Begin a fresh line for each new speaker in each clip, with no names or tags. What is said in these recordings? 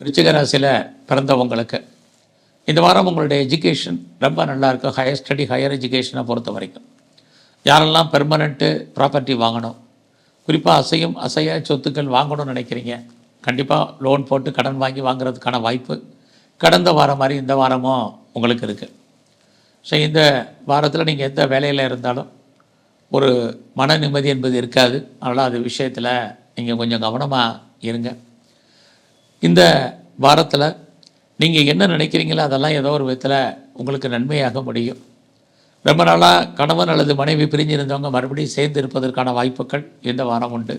விருச்சிக பிறந்தவங்களுக்கு இந்த வாரம் உங்களுடைய எஜுகேஷன் ரொம்ப நல்லாயிருக்கும் ஹையர் ஸ்டடி ஹையர் எஜுகேஷனை பொறுத்த வரைக்கும். யாரெல்லாம் பெர்மனண்ட்டு ப்ராப்பர்ட்டி வாங்கணும்? குறிப்பாக அசையும் அசைய சொத்துக்கள் வாங்கணும்னு நினைக்கிறீங்க. கண்டிப்பாக லோன் போட்டு கடன் வாங்கி வாங்குறதுக்கான வாய்ப்பு கடந்த வாரம் மாதிரி இந்த வாரமும் உங்களுக்கு இருக்குது ஸோ இந்த வாரத்தில் நீங்கள் எந்த வேலையில் இருந்தாலும் ஒரு மன நிம்மதி என்பது இருக்காது. அதனால் அது விஷயத்தில் நீங்கள் கொஞ்சம் கவனமாக இருங்க. இந்த வாரத்தில் நீங்கள் என்ன நினைக்கிறீங்களோ அதெல்லாம் ஏதோ ஒரு விதத்தில் உங்களுக்கு நன்மையாக முடியும். ரொம்ப நாளாக கணவன் அல்லது மனைவி பிரிஞ்சிருந்தவங்க மறுபடியும் சேர்ந்து இருப்பதற்கான வாய்ப்புகள் இந்த வாரம் உண்டு.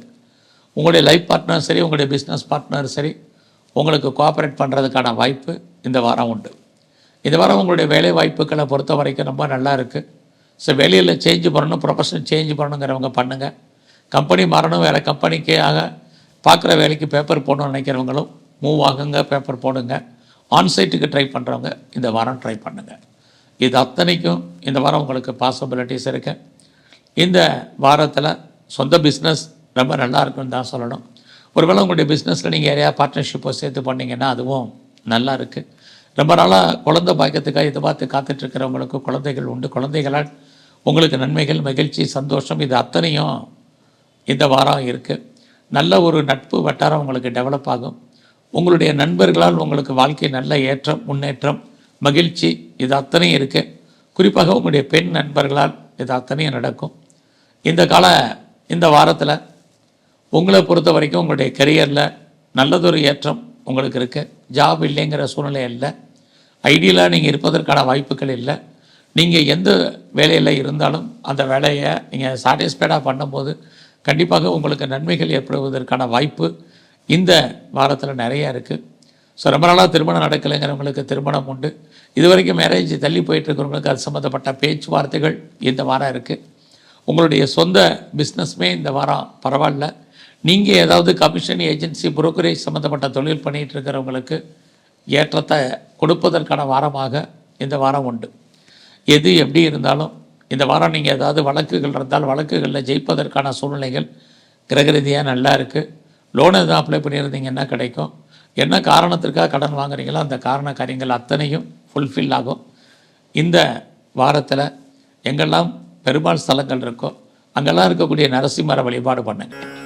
உங்களுடைய லைஃப் பார்ட்னர் சரி உங்களுடைய பிஸ்னஸ் பார்ட்னர் சரி உங்களுக்கு கோஆப்ரேட் பண்ணுறதுக்கான வாய்ப்பு இந்த வாரம் உண்டு. இந்த வாரம் உங்களுடைய வேலை வாய்ப்புகளை பொறுத்த வரைக்கும் ரொம்ப நல்லா இருக்குது ஸோ வேலையில் சேஞ்ச் பண்ணணும் ப்ரொஃபஷன் சேஞ்ச் பண்ணணுங்கிறவங்க பண்ணுங்கள் கம்பெனி மாறணும் வேறு கம்பெனிக்காக ஆக பார்க்குற வேலைக்கு பேப்பர் போடணும்னு நினைக்கிறவங்களும் மூவ் ஆகுங்க பேப்பர் போடுங்க. ஆன்சைட்டுக்கு ட்ரை பண்ணுறவங்க இந்த வாரம் ட்ரை பண்ணுங்கள் இது அத்தனைக்கும் இந்த வாரம் உங்களுக்கு பாசிபிலிட்டிஸ் இருக்கு. இந்த வாரத்தில் சொந்த பிஸ்னஸ் ரொம்ப நல்லா இருக்குன்னு தான் சொல்லணும். ஒருவேளை உங்களுடைய பிஸ்னஸில் நீங்கள் யாரையா பார்ட்னர்ஷிப்பை சேர்த்து பண்ணீங்கன்னா அதுவும் நல்லா இருக்குது ரொம்ப நாளாக குழந்தை பாக்கியத்துக்காக எதிர்பார்த்து காத்துட்ருக்கிறவங்களுக்கு குழந்தைகள் உண்டு. குழந்தைகளால் உங்களுக்கு நன்மைகள் மகிழ்ச்சி சந்தோஷம் இது அத்தனையும் இந்த வாரம் இருக்குது நல்ல ஒரு நட்பு வட்டாரம் உங்களுக்கு டெவலப் ஆகும். உங்களுடைய நண்பர்களால் உங்களுக்கு வாழ்க்கை நல்ல ஏற்றம் முன்னேற்றம் மகிழ்ச்சி இது அத்தனையும் இருக்குது குறிப்பாக உங்களுடைய பெண் நண்பர்களால் இது அத்தனையும் நடக்கும். இந்த கால இந்த வாரத்தில் உங்களை பொறுத்த வரைக்கும் உங்களுடைய கெரியரில் நல்லதொரு ஏற்றம் உங்களுக்கு இருக்குது ஜாப் இல்லைங்கிற சூழ்நிலை இல்லை. ஐடியலாக நீங்கள் இருப்பதற்கான வாய்ப்புகள் இல்லை. நீங்கள் எந்த வேலையில் இருந்தாலும் அந்த வேலையை நீங்கள் சாட்டிஸ்ஃபைடாக பண்ணும்போது கண்டிப்பாக உங்களுக்கு நன்மைகள் ஏற்படுவதற்கான வாய்ப்பு இந்த வாரத்தில் நிறையா இருக்குது ஸோ ரொம்ப நாளாக திருமணம் நடக்கலைங்கிறவங்களுக்கு திருமணம் உண்டு. இது வரைக்கும் மேரேஜ் தள்ளி போயிட்டு இருக்கிறவங்களுக்கு அது சம்மந்தப்பட்ட பேச்சுவார்த்தைகள் இந்த வாரம் இருக்குது உங்களுடைய சொந்த பிஸ்னஸ்மே இந்த வாரம் பரவாயில்ல. நீங்கள் ஏதாவது கமிஷன் ஏஜென்சி புரோக்கரேஜ் சம்மந்தப்பட்ட தொழில் பண்ணிகிட்டு இருக்கிறவங்களுக்கு ஏற்றத்தை கொடுப்பதற்கான வாரமாக இந்த வாரம் உண்டு. எது எப்படி இருந்தாலும் இந்த வாரம் நீங்கள் ஏதாவது வழக்குகள் இருந்தால் வழக்குகளில் ஜெயிப்பதற்கான சூழ்நிலைகள் கிரகரீதியாக நல்லா இருக்குது லோன் எதுவும் அப்ளை பண்ணியிருந்தீங்கன்னா கிடைக்கும்? என்ன காரணத்திற்காக கடன் வாங்குறீங்களோ அந்த காரண காரியங்கள் அத்தனையும் ஃபுல்ஃபில் ஆகும். இந்த வாரத்தில் எங்கெல்லாம் பெருமாள் ஸ்தலங்கள் இருக்கோ அங்கெல்லாம் இருக்கக்கூடிய நரசிம்மர வழிபாடு பண்ணுங்கள்